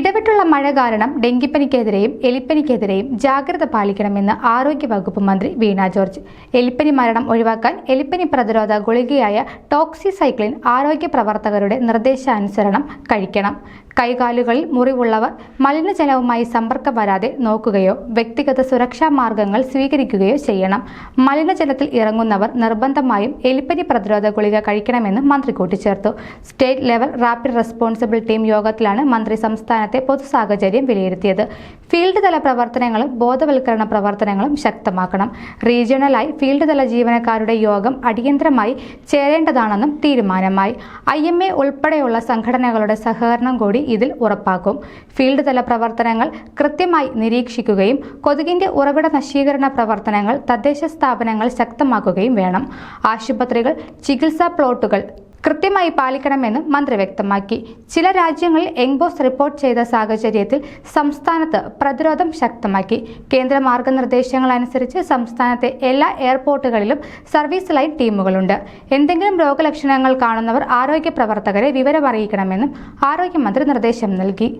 ഇടവിട്ടുള്ള മഴ കാരണം ഡെങ്കിപ്പനിക്കെതിരെയും എലിപ്പനിക്കെതിരെയും ജാഗ്രത പാലിക്കണമെന്ന് ആരോഗ്യവകുപ്പ് മന്ത്രി വീണ ജോർജ്. എലിപ്പനി മരണം ഒഴിവാക്കാൻ എലിപ്പനി പ്രതിരോധ ഗുളികയായ ടോക്സിസൈക്ലിൻ ആരോഗ്യ പ്രവർത്തകരുടെ നിർദ്ദേശാനുസരണം കഴിക്കണം. കൈകാലുകളിൽ മുറിവുള്ളവർ മലിനജലവുമായി സമ്പർക്കം വരാതെ നോക്കുകയോ വ്യക്തിഗത സുരക്ഷാ മാർഗങ്ങൾ സ്വീകരിക്കുകയോ ചെയ്യണം. മലിനജലത്തിൽ ഇറങ്ങുന്നവർ നിർബന്ധമായും എലിപ്പനി പ്രതിരോധ ഗുളിക കഴിക്കണമെന്ന് മന്ത്രി കൂട്ടിച്ചേർത്തു. State level rapid responsible team യോഗത്തിലാണ് മന്ത്രി സംസ്ഥാനത്തെ പൊതുസാഹചര്യം വിലയിരുത്തിയത്. ഫീൽഡ് തല പ്രവർത്തനങ്ങളും ബോധവൽക്കരണ പ്രവർത്തനങ്ങളും ശക്തമാക്കണം. റീജിയണലായി ഫീൽഡ് തല ജീവനക്കാരുടെ യോഗം അടിയന്തരമായി ചേരേണ്ടതാണെന്നും തീരുമാനമായി. ഐ എം എ ഉൾപ്പെടെയുള്ള സംഘടനകളുടെ സഹകരണം കൂടി ഇതിൽ ഉറപ്പാക്കും. ഫീൽഡ് തല പ്രവർത്തനങ്ങൾ കൃത്യമായി നിരീക്ഷിക്കുകയും കൊതുകിന്റെ ഉറവിട നശീകരണ പ്രവർത്തനങ്ങൾ തദ്ദേശ സ്ഥാപനങ്ങൾ ശക്തമാക്കുകയും വേണം. ആശുപത്രികൾ ചികിത്സാ പ്ലോട്ടുകൾ കൃത്യമായി പാലിക്കണമെന്നും മന്ത്രി വ്യക്തമാക്കി. ചില രാജ്യങ്ങളിൽ എംബോസ് റിപ്പോർട്ട് ചെയ്ത സാഹചര്യത്തിൽ സംസ്ഥാനത്ത് പ്രതിരോധം ശക്തമാക്കി. കേന്ദ്ര മാർഗനിർദ്ദേശങ്ങൾ അനുസരിച്ച് സംസ്ഥാനത്തെ എല്ലാ എയർപോർട്ടുകളിലും സർവീസ് ലൈൻ ടീമുകളുണ്ട്. എന്തെങ്കിലും രോഗലക്ഷണങ്ങൾ കാണുന്നവർ ആരോഗ്യ പ്രവർത്തകരെ വിവരമറിയിക്കണമെന്നും ആരോഗ്യമന്ത്രി നിർദ്ദേശം നൽകി.